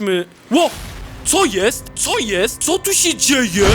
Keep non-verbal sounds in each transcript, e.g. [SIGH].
jesteśmy... Ło! Co jest? Co jest? Co tu się dzieje?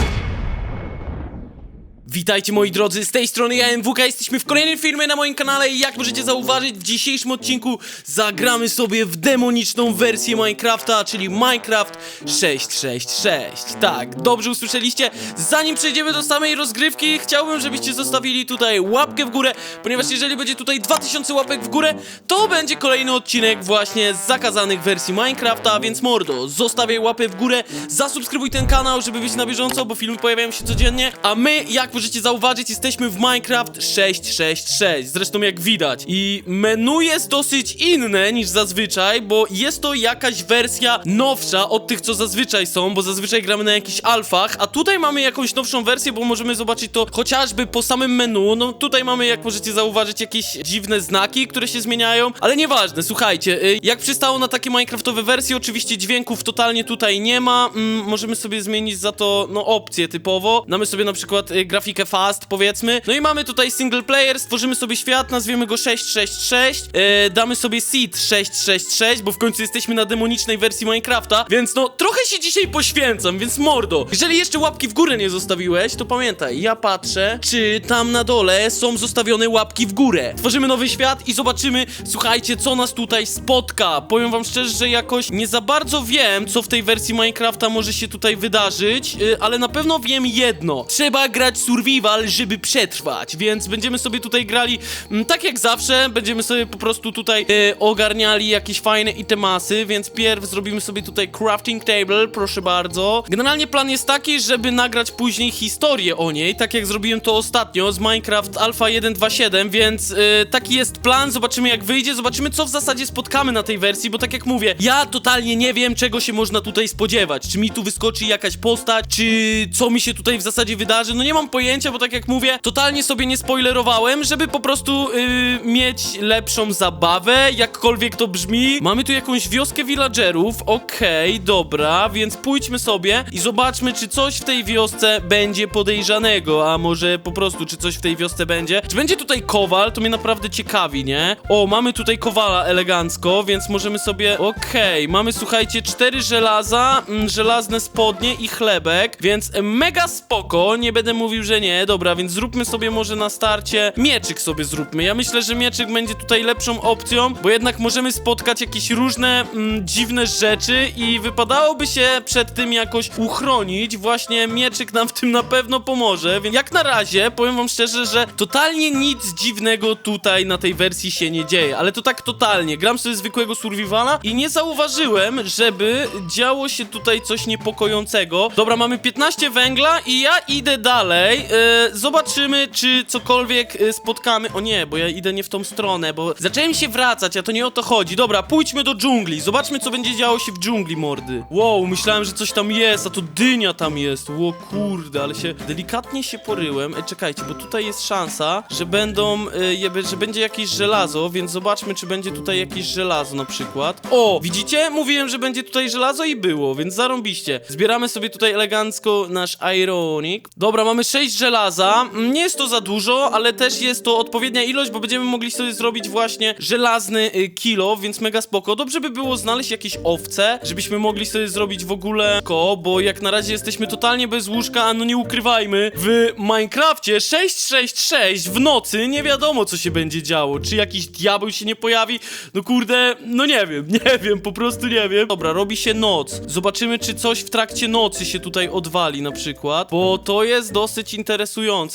Witajcie moi drodzy, z tej strony ja MWK, jesteśmy w kolejnym filmie na moim kanale. I jak możecie zauważyć w dzisiejszym odcinku zagramy sobie w demoniczną wersję Minecrafta, czyli Minecraft 666. Tak, dobrze usłyszeliście. Zanim przejdziemy do samej rozgrywki, chciałbym żebyście zostawili tutaj łapkę w górę, ponieważ jeżeli będzie tutaj 2000 łapek w górę, to będzie kolejny odcinek właśnie z zakazanych wersji Minecrafta, więc mordo, zostawiaj łapę w górę, zasubskrybuj ten kanał, żeby być na bieżąco, bo filmy pojawiają się codziennie, a my, jak możecie zauważyć, jesteśmy w Minecraft 666, zresztą jak widać. I menu jest dosyć inne niż zazwyczaj, bo jest to jakaś wersja nowsza od tych, co zazwyczaj są, bo zazwyczaj gramy na jakichś alfach, a tutaj mamy jakąś nowszą wersję, bo możemy zobaczyć to chociażby po samym menu. No tutaj mamy, jak możecie zauważyć, jakieś dziwne znaki, które się zmieniają, ale nieważne, słuchajcie, y, jak przystało na takie Minecraftowe wersje, oczywiście dźwięków totalnie tutaj nie ma, mm, możemy sobie zmienić za to, no, opcje typowo. Damy sobie na przykład y, fast, powiedzmy. No i mamy tutaj single player, stworzymy sobie świat, nazwiemy go 666, y, damy sobie seed 666, bo w końcu jesteśmy na demonicznej wersji Minecrafta, więc no, trochę się dzisiaj poświęcam, więc mordo, jeżeli jeszcze łapki w górę nie zostawiłeś, to pamiętaj, ja patrzę, czy tam na dole są zostawione łapki w górę. Tworzymy nowy świat i zobaczymy, słuchajcie, co nas tutaj spotka. Powiem wam szczerze, że jakoś nie za bardzo wiem, co w tej wersji Minecrafta może się tutaj wydarzyć, y, ale na pewno wiem jedno. Trzeba grać survival, żeby przetrwać, więc będziemy sobie tutaj grali mm, tak jak zawsze, będziemy sobie po prostu tutaj y, ogarniali jakieś fajne itemasy, więc pierw zrobimy sobie tutaj crafting table, proszę bardzo. Generalnie plan jest taki, żeby nagrać później historię o niej, tak jak zrobiłem to ostatnio z Minecraft Alpha 1.2.7, więc y, taki jest plan, zobaczymy jak wyjdzie, zobaczymy co w zasadzie spotkamy na tej wersji, bo tak jak mówię, ja totalnie nie wiem czego się można tutaj spodziewać, czy mi tu wyskoczy jakaś postać, czy co mi się tutaj w zasadzie wydarzy, no nie mam pojęcia, bo tak jak mówię, totalnie sobie nie spoilerowałem, żeby po prostu y, mieć lepszą zabawę, jakkolwiek to brzmi. Mamy tu jakąś wioskę villagerów, okej, dobra, więc pójdźmy sobie i zobaczmy, czy coś w tej wiosce będzie podejrzanego, a może po prostu, czy coś w tej wiosce będzie. Czy będzie tutaj kowal, to mnie naprawdę ciekawi, nie? O, mamy tutaj kowala elegancko, więc możemy sobie, okej, mamy, słuchajcie, cztery żelaza, mm, żelazne spodnie i chlebek, więc mega spoko, nie będę mówił, że nie, dobra, więc zróbmy sobie może na starcie mieczyk sobie zróbmy. Ja myślę, że mieczyk będzie tutaj lepszą opcją, bo jednak możemy spotkać jakieś różne mm, dziwne rzeczy i wypadałoby się przed tym jakoś uchronić. Właśnie mieczyk nam w tym na pewno pomoże, więc jak na razie powiem wam szczerze, że totalnie nic dziwnego tutaj na tej wersji się nie dzieje, ale to tak totalnie. Gram sobie zwykłego survivala i nie zauważyłem, żeby działo się tutaj coś niepokojącego. Dobra, mamy 15 węgla i ja idę dalej. E, zobaczymy, czy cokolwiek e, spotkamy. O nie, bo ja idę nie w tą stronę, bo zacząłem się wracać, a to nie o to chodzi. Dobra, pójdźmy do dżungli. Zobaczmy, co będzie działo się w dżungli, mordy. Wow, myślałem, że coś tam jest, a to dynia tam jest. Ło kurde, ale się delikatnie się poryłem. Ej, czekajcie, bo tutaj jest szansa, że będą, e, że będzie jakieś żelazo, więc zobaczmy, czy będzie tutaj jakieś żelazo na przykład. O, widzicie? Mówiłem, że będzie tutaj żelazo i było, więc zarąbiście. Zbieramy sobie tutaj elegancko nasz ironic. Dobra, mamy 6 żelaza. Mm, Nie jest to za dużo, ale też jest to odpowiednia ilość, bo będziemy mogli sobie zrobić właśnie żelazny y, kilo, więc mega spoko. Dobrze by było znaleźć jakieś owce, żebyśmy mogli sobie zrobić w ogóle ko, bo jak na razie jesteśmy totalnie bez łóżka, a no nie ukrywajmy, w Minecrafcie 666 w nocy nie wiadomo co się będzie działo. Czy jakiś diabeł się nie pojawi? No kurde, no nie wiem, [LAUGHS] nie wiem, po prostu nie wiem. Dobra, robi się noc. Zobaczymy, czy coś w trakcie nocy się tutaj odwali na przykład, bo to jest dosyć interesujące.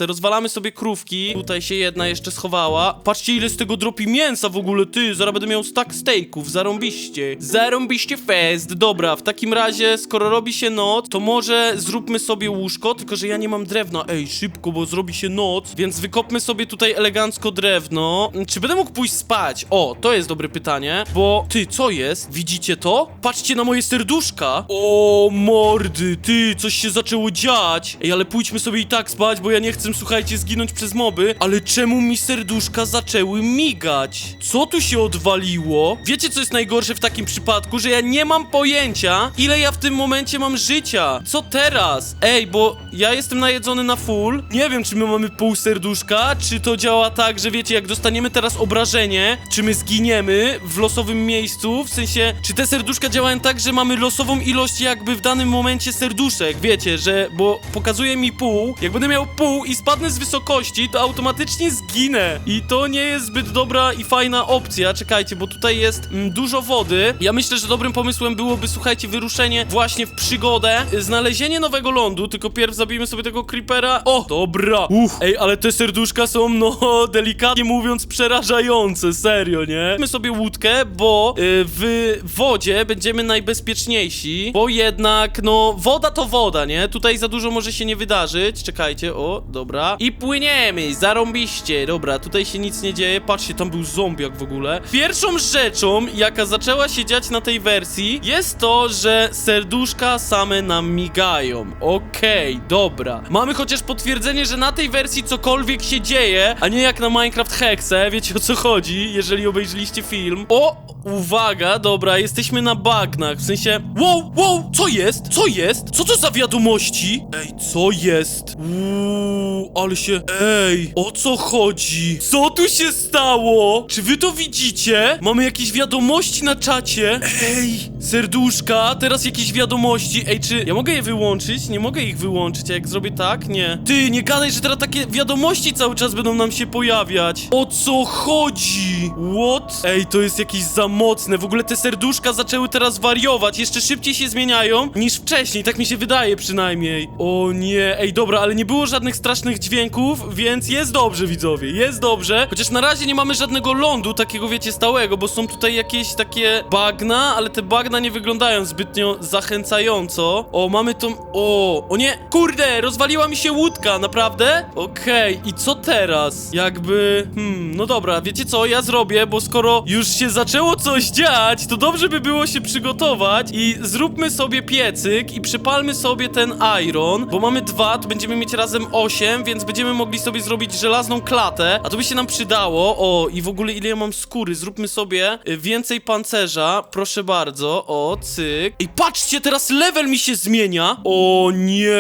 Rozwalamy sobie krówki. Tutaj się jedna jeszcze schowała. Patrzcie, ile z tego dropi mięsa w ogóle, ty. Zaraz będę miał stack steaków, zarąbiście. Zarąbiście fest. Dobra, w takim razie, skoro robi się noc, to może zróbmy sobie łóżko, tylko że ja nie mam drewna. Ej, szybko, bo zrobi się noc, więc wykopmy sobie tutaj elegancko drewno. Czy będę mógł pójść spać? O, to jest dobre pytanie, bo ty, co jest? Widzicie to? Patrzcie na moje serduszka. O, mordy, ty, coś się zaczęło dziać. Ej, ale pójdźmy sobie i tak spać. Spać, bo ja nie chcę, słuchajcie, zginąć przez moby, ale czemu mi serduszka zaczęły migać? Co tu się odwaliło? Wiecie, co jest najgorsze w takim przypadku? Że ja nie mam pojęcia, ile ja w tym momencie mam życia. Co teraz? Ej, bo ja jestem najedzony na full. Nie wiem, czy my mamy pół serduszka, czy to działa tak, że wiecie, jak dostaniemy teraz obrażenie, czy my zginiemy w losowym miejscu, w sensie, czy te serduszka działają tak, że mamy losową ilość jakby w danym momencie serduszek, wiecie, że, bo pokazuje mi pół, jak będę miał pół i spadnę z wysokości, to automatycznie zginę. I to nie jest zbyt dobra i fajna opcja, czekajcie, bo tutaj jest mm, dużo wody, ja myślę, że dobrym pomysłem byłoby, słuchajcie, wyruszenie właśnie w przygodę, znalezienie nowego lądu, tylko pierw zabijmy sobie tego creepera, o, dobra, uff, ej, ale te serduszka są, no, [LAUGHS] delikatnie mówiąc, przerażające, serio, nie? Weźmy sobie łódkę, bo y, w wodzie będziemy najbezpieczniejsi, bo jednak, no, woda to woda, nie? Tutaj za dużo może się nie wydarzyć. Czekajcie, o, dobra. I płyniemy, zarąbiście, dobra, tutaj się nic nie dzieje. Patrzcie, tam był zombiak w ogóle. Pierwszą rzeczą, jaka zaczęła się dziać na tej wersji, jest to, że serduszka same nam migają. Okej, dobra. Mamy chociaż potwierdzenie, że na tej wersji cokolwiek się dzieje, a nie jak na Minecraft Hexe, wiecie o co chodzi, jeżeli obejrzeliście film. O, uwaga, dobra, jesteśmy na bagnach, w sensie... Wow, wow, co jest? Co jest? Co to za wiadomości? Ej, co jest? Uuu, ale się... Ej, o co chodzi? Co tu się stało? Czy wy to widzicie? Mamy jakieś wiadomości na czacie? Ej, serduszka, teraz jakieś wiadomości. Ej, czy ja mogę je wyłączyć? Nie mogę ich wyłączyć, a jak zrobię tak? Nie. Ty, nie gadaj, że teraz takie wiadomości cały czas będą nam się pojawiać. O co chodzi? What? Ej, to jest jakieś za mocne. W ogóle te serduszka zaczęły teraz wariować. Jeszcze szybciej się zmieniają niż wcześniej, tak mi się wydaje przynajmniej. O nie, ej, dobra, ale nie było żadnych strasznych dźwięków, więc jest dobrze, widzowie, jest dobrze. Chociaż na razie nie mamy żadnego lądu, takiego wiecie, stałego, bo są tutaj jakieś takie bagna, ale te bagna nie wyglądają zbytnio zachęcająco. O, mamy tą... O, o nie, kurde, rozwaliła mi się łódka, naprawdę? Okej, i co teraz? Jakby... Hmm, no dobra, wiecie co, ja zrobię, bo skoro już się zaczęło coś dziać, to dobrze by było się przygotować i zróbmy sobie piecyk i przypalmy sobie ten iron, bo mamy dwa, to będziemy mieć razem osiem, więc będziemy mogli sobie zrobić żelazną klatę, a to by się nam przydało. O, i w ogóle ile ja mam skóry, zróbmy sobie y, więcej pancerza, proszę bardzo, o, cyk. Ej, patrzcie, teraz level mi się zmienia. O nie,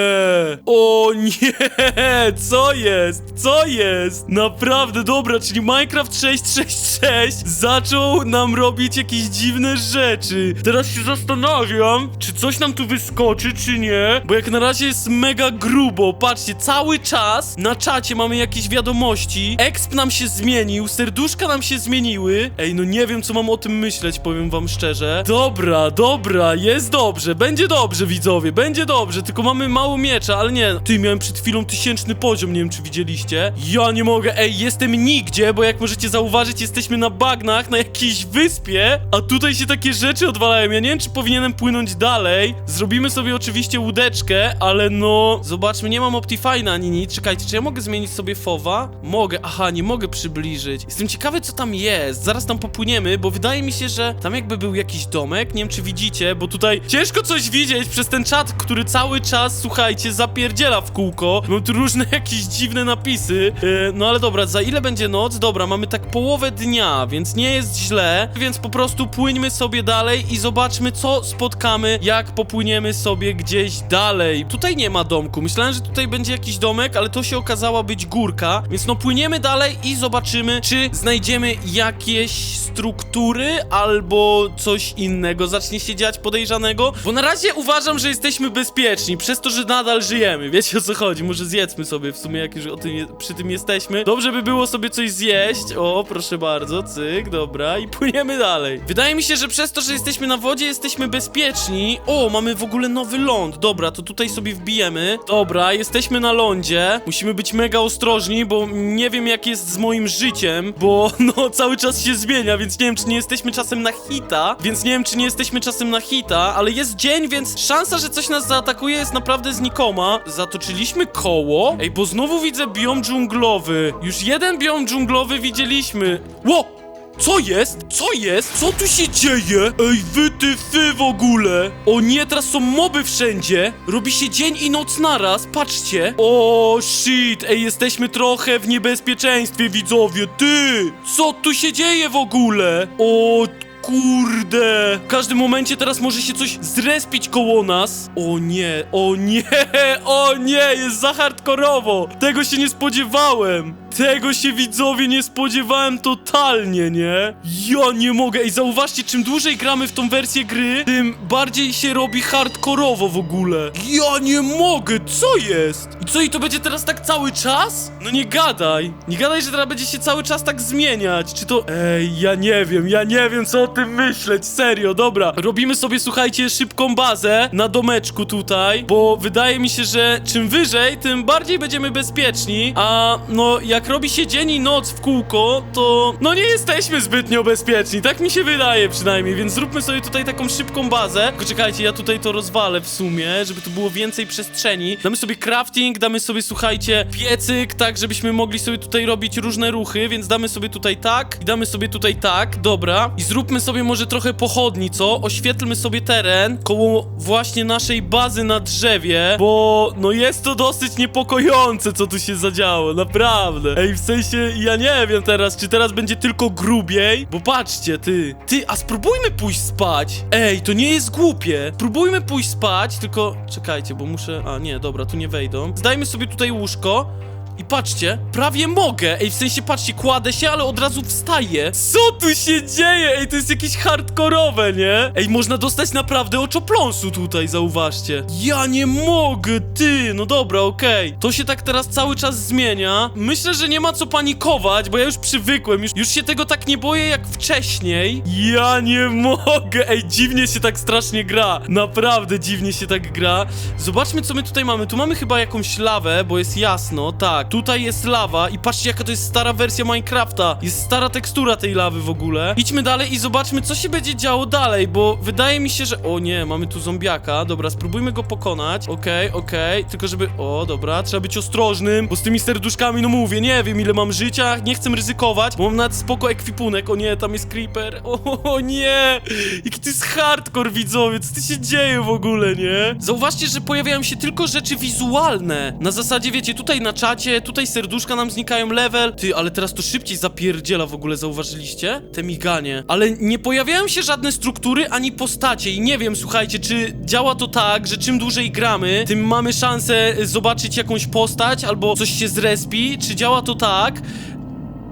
o nie, [LAUGHS] co jest, co jest? Naprawdę, dobra, czyli Minecraft 666 zaczął nam robić jakieś dziwne rzeczy. Teraz się zastanawiam, czy coś nam tu wyskoczy, czy nie, bo jak na razie jest mega grubo. Patrzcie, cały czas na czacie mamy jakieś wiadomości, exp nam się zmienił, serduszka nam się zmieniły. Ej, no nie wiem, co mam o tym myśleć, powiem wam szczerze. Dobra, dobra, jest dobrze, będzie dobrze, widzowie, będzie dobrze, tylko mamy mało miecza, ale nie. Ty, miałem przed chwilą tysięczny poziom, nie wiem, czy widzieliście. Ja nie mogę, ej, jestem nigdzie, bo jak możecie zauważyć, jesteśmy na bagnach, na jakiejś wyspie, a tutaj się takie rzeczy odwalają. Ja nie wiem, czy powinienem płynąć dalej. Zrobimy sobie oczywiście łódeczkę, ale no... Zobaczmy, nie mam Optifine'a ani nic. Czekajcie, czy ja mogę zmienić sobie fowa? Mogę, aha, nie mogę przybliżyć. Jestem ciekawy, co tam jest. Zaraz tam popłyniemy, bo wydaje mi się, że tam jakby był jakiś domek. Nie wiem, czy widzicie, bo tutaj ciężko coś widzieć przez ten czat, który cały czas, słuchajcie, zapierdziela w kółko. Mam tu różne [LAUGHS] jakieś dziwne napisy. Yy, no ale dobra, za ile będzie noc? Dobra, mamy tak połowę dnia, więc nie jest źle. Więc po prostu płyńmy sobie dalej i zobaczmy, co spotkamy, jak popłyniemy sobie gdzieś dalej. Tutaj nie ma domku. Myślałem, że tutaj będzie jakiś domek, ale to się okazała być górka. Więc no płyniemy dalej i zobaczymy, czy znajdziemy jakieś struktury albo coś innego zacznie się dziać podejrzanego. Bo na razie uważam, że jesteśmy bezpieczni, przez to, że nadal żyjemy. Wiecie o co chodzi? Może zjedzmy sobie w sumie, jak już o tym je, przy tym jesteśmy. Dobrze by było sobie coś zjeść. O, proszę bardzo, cyk, dobra. I płyniemy dalej. Wydaje mi się, że przez to, że jesteśmy na wodzie, jesteśmy bezpieczni. O, mamy w ogóle nowy ląd. Dobra, to tutaj sobie wbijemy. Dobra, jesteśmy na lądzie. Musimy być mega ostrożni, bo nie wiem jak jest z moim życiem, bo [LAUGHS] no cały czas się zmienia, więc nie wiem czy nie jesteśmy czasem na hita, więc nie wiem czy nie jesteśmy czasem na hita, ale jest dzień, więc szansa, że coś nas zaatakuje jest naprawdę znikoma. Zatoczyliśmy koło? Ej, bo znowu widzę biom dżunglowy. Już jeden biom dżunglowy widzieliśmy. Ło! Co jest? Co jest? Co tu się dzieje? Ej, wy ty fy w ogóle! O nie, teraz są moby wszędzie! Robi się dzień i noc naraz, patrzcie! O shit, ej, jesteśmy trochę w niebezpieczeństwie, widzowie, ty! Co tu się dzieje w ogóle? O Kurde! W każdym momencie teraz może się coś zrespić koło nas. O nie, o nie, [LAUGHS] o nie, jest za hardkorowo! Tego się nie spodziewałem! Tego się widzowie nie spodziewałem totalnie, nie? Ja nie mogę. Ej, zauważcie, czym dłużej gramy w tą wersję gry, tym bardziej się robi hardkorowo w ogóle. Ja nie mogę, co jest? I co, i to będzie teraz tak cały czas? No nie gadaj. Nie gadaj, że teraz będzie się cały czas tak zmieniać. Czy to... Ej, ja nie wiem, ja nie wiem, co o tym myśleć, serio, dobra. Robimy sobie, słuchajcie, szybką bazę na domeczku tutaj, bo wydaje mi się, że czym wyżej, tym bardziej będziemy bezpieczni, a no, jak robi się dzień i noc w kółko, to no nie jesteśmy zbytnio bezpieczni, tak mi się wydaje przynajmniej, więc zróbmy sobie tutaj taką szybką bazę. Tylko czekajcie, ja tutaj to rozwalę w sumie, żeby tu było więcej przestrzeni. Damy sobie crafting, damy sobie, słuchajcie, piecyk, tak, żebyśmy mogli sobie tutaj robić różne ruchy, więc damy sobie tutaj tak i damy sobie tutaj tak, dobra. I zróbmy sobie może trochę pochodni, co? Oświetlmy sobie teren koło właśnie naszej bazy na drzewie, bo no jest to dosyć niepokojące, co tu się zadziało, naprawdę. Ej, w sensie, ja nie wiem teraz, czy teraz będzie tylko grubiej, bo patrzcie, ty, ty, a spróbujmy pójść spać. Ej, to nie jest głupie. Spróbujmy pójść spać, tylko czekajcie, bo muszę, a nie, dobra, tu nie wejdą. Zdajmy sobie tutaj łóżko. I patrzcie, prawie mogę. Ej, w sensie, patrzcie, kładę się, ale od razu wstaję. Co tu się dzieje? Ej, to jest jakieś hardkorowe, nie? Ej, można dostać naprawdę oczopląsu tutaj, zauważcie. Ja nie mogę, ty. No dobra, okej. To się tak teraz cały czas zmienia. Myślę, że nie ma co panikować, bo ja już przywykłem. Już, już się tego tak nie boję jak wcześniej. Ja nie mogę. Ej, dziwnie się tak strasznie gra. Naprawdę dziwnie się tak gra. Zobaczmy, co my tutaj mamy. Tu mamy chyba jakąś lawę, bo jest jasno, tak. Tutaj jest lawa i patrzcie, jaka to jest stara wersja Minecrafta. Jest stara tekstura tej lawy w ogóle. Idźmy dalej i zobaczmy, co się będzie działo dalej, bo wydaje mi się, że... O nie, mamy tu zombiaka. Dobra, spróbujmy go pokonać. Okej, okej. Tylko żeby... O, dobra, trzeba być ostrożnym, bo z tymi serduszkami, no mówię, nie wiem, ile mam życia. Nie chcę ryzykować, bo mam nawet spoko ekwipunek. O nie, tam jest creeper. [LAUGHS] O, o nie! Jaki to jest hardcore, widzowie. Co tu się dzieje w ogóle, nie? Zauważcie, że pojawiają się tylko rzeczy wizualne. Na zasadzie, wiecie, tutaj na czacie, tutaj serduszka nam znikają, level. Ty, ale teraz to szybciej zapierdziela w ogóle, zauważyliście? Te miganie. Ale nie pojawiają się żadne struktury ani postacie i nie wiem, słuchajcie, czy działa to tak, że czym dłużej gramy, tym mamy szansę zobaczyć jakąś postać albo coś się zrespi, czy działa to tak?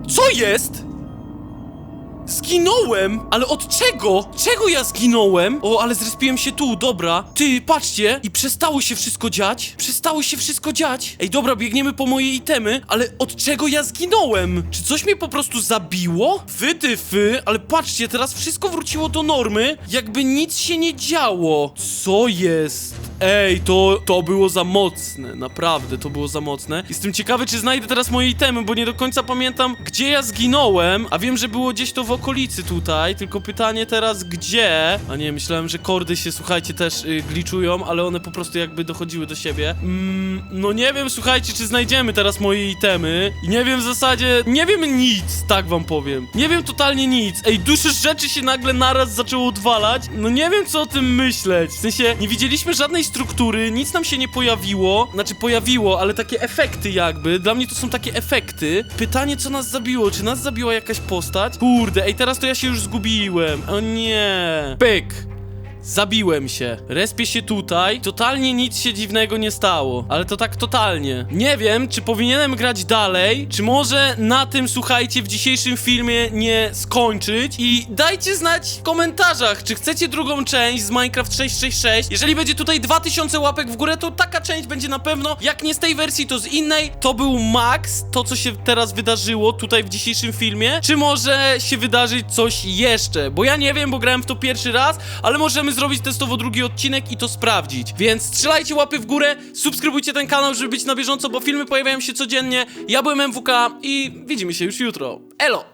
Co jest? Zginąłem! Ale od czego? Czego ja zginąłem? O, ale zrespiłem się tu, dobra. Ty, patrzcie! I przestało się wszystko dziać. Przestało się wszystko dziać. Ej, dobra, biegniemy po moje itemy, ale od czego ja zginąłem? Czy coś mnie po prostu zabiło? Wy, ty, fy, ale patrzcie, teraz wszystko wróciło do normy, jakby nic się nie działo. Co jest? Ej, to, to było za mocne, naprawdę, to było za mocne. Jestem ciekawy, czy znajdę teraz moje itemy, bo nie do końca pamiętam, gdzie ja zginąłem, a wiem, że było gdzieś to w okolicy tutaj, tylko pytanie teraz, gdzie? A nie, myślałem, że kordy się, słuchajcie, też y, gliczują, ale one po prostu jakby dochodziły do siebie. Mm, no nie wiem, słuchajcie, czy znajdziemy teraz moje itemy i nie wiem w zasadzie, nie wiem nic, tak wam powiem. Nie wiem totalnie nic. Ej, dużo rzeczy się nagle naraz zaczęło odwalać, no nie wiem, co o tym myśleć. W sensie, nie widzieliśmy żadnej struktury, nic nam się nie pojawiło, znaczy pojawiło, ale takie efekty jakby, dla mnie to są takie efekty. Pytanie, co nas zabiło, czy nas zabiła jakaś postać? Kurde, ej, teraz to ja się już zgubiłem, o nie. Pyk. Zabiłem się. Respię się tutaj. Totalnie nic się dziwnego nie stało. Ale to tak totalnie. Nie wiem, czy powinienem grać dalej, czy może na tym, słuchajcie, w dzisiejszym filmie nie skończyć. I dajcie znać w komentarzach, czy chcecie drugą część z Minecraft 666. Jeżeli będzie tutaj 2000 łapek w górę, to taka część będzie na pewno. Jak nie z tej wersji, to z innej. To był max, to co się teraz wydarzyło tutaj w dzisiejszym filmie. Czy może się wydarzyć coś jeszcze? Bo ja nie wiem, bo grałem w to pierwszy raz, ale możemy zrobić testowo drugi odcinek i to sprawdzić. Więc strzelajcie łapy w górę, subskrybujcie ten kanał, żeby być na bieżąco, bo filmy pojawiają się codziennie. Ja byłem MWK i widzimy się już jutro. Elo!